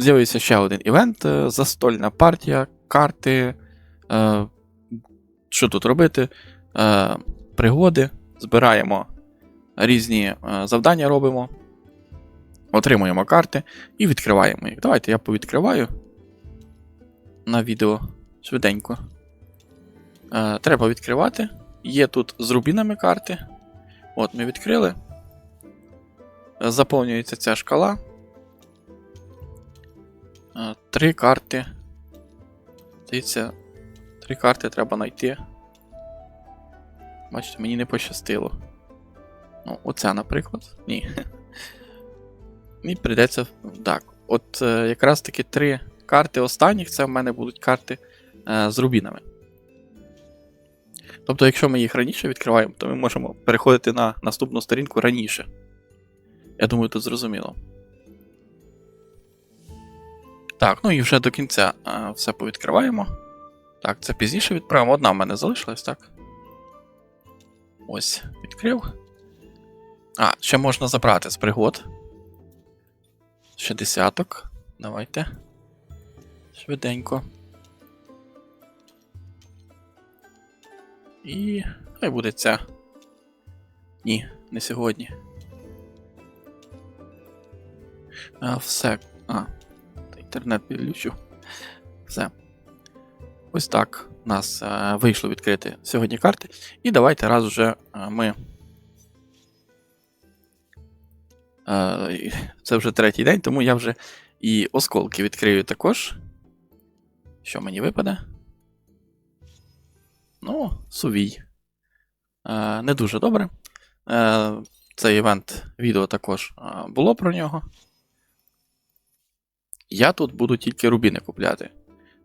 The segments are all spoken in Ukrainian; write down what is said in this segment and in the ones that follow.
з'явився ще один івент: е, застольна партія, карти. Е, що тут робити? Е, пригоди, збираємо різні е, завдання робимо, отримуємо карти і відкриваємо їх. Давайте я повідкриваю на відео швиденько. Е, треба відкривати. Є тут з рубінами карти. От, ми відкрили. Е, Заповнюється ця шкала. Е, Три карти. Здається, три карти треба знайти. Бачите, мені не пощастило. Ну, оця, наприклад. Ні. Мені прийдеться. Так. От е, якраз таки три карти останніх це в мене будуть карти е, з рубінами. Тобто, якщо ми їх раніше відкриваємо, то ми можемо переходити на наступну сторінку раніше. Я думаю, тут зрозуміло. Так, ну і вже до кінця е, все повідкриваємо. Так, це пізніше відправимо. Одна в мене залишилась, так? Ось, відкрив. А, ще можна забрати з пригод. Ще десяток. Давайте. Швиденько. І. Хай буде ця. Ні, не сьогодні. А, все. А, інтернет підключу. Все. Ось так у нас е, вийшло відкрити сьогодні карти. І давайте раз вже е, ми. Е, це вже третій день, тому я вже і осколки відкрию також. Що мені випаде? Ну, сувій. Не дуже добре. Цей івент відео також було про нього. Я тут буду тільки рубіни купляти.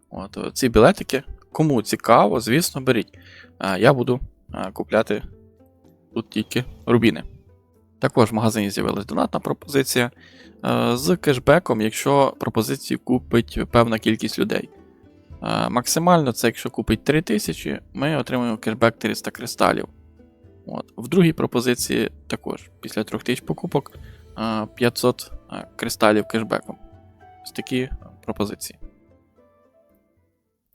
От, е, ці білетики. Кому цікаво, звісно, беріть. Е, Я буду е, купляти тут тільки рубіни. Також в магазині з'явилась донатна пропозиція з кешбеком, якщо пропозицію купить певна кількість людей. Максимально це, якщо купить 3000, ми отримуємо кешбек 300 кристалів. От. В другій пропозиції також після 3000 покупок е, 500 е, кристалів кешбеком. Ось такі пропозиції.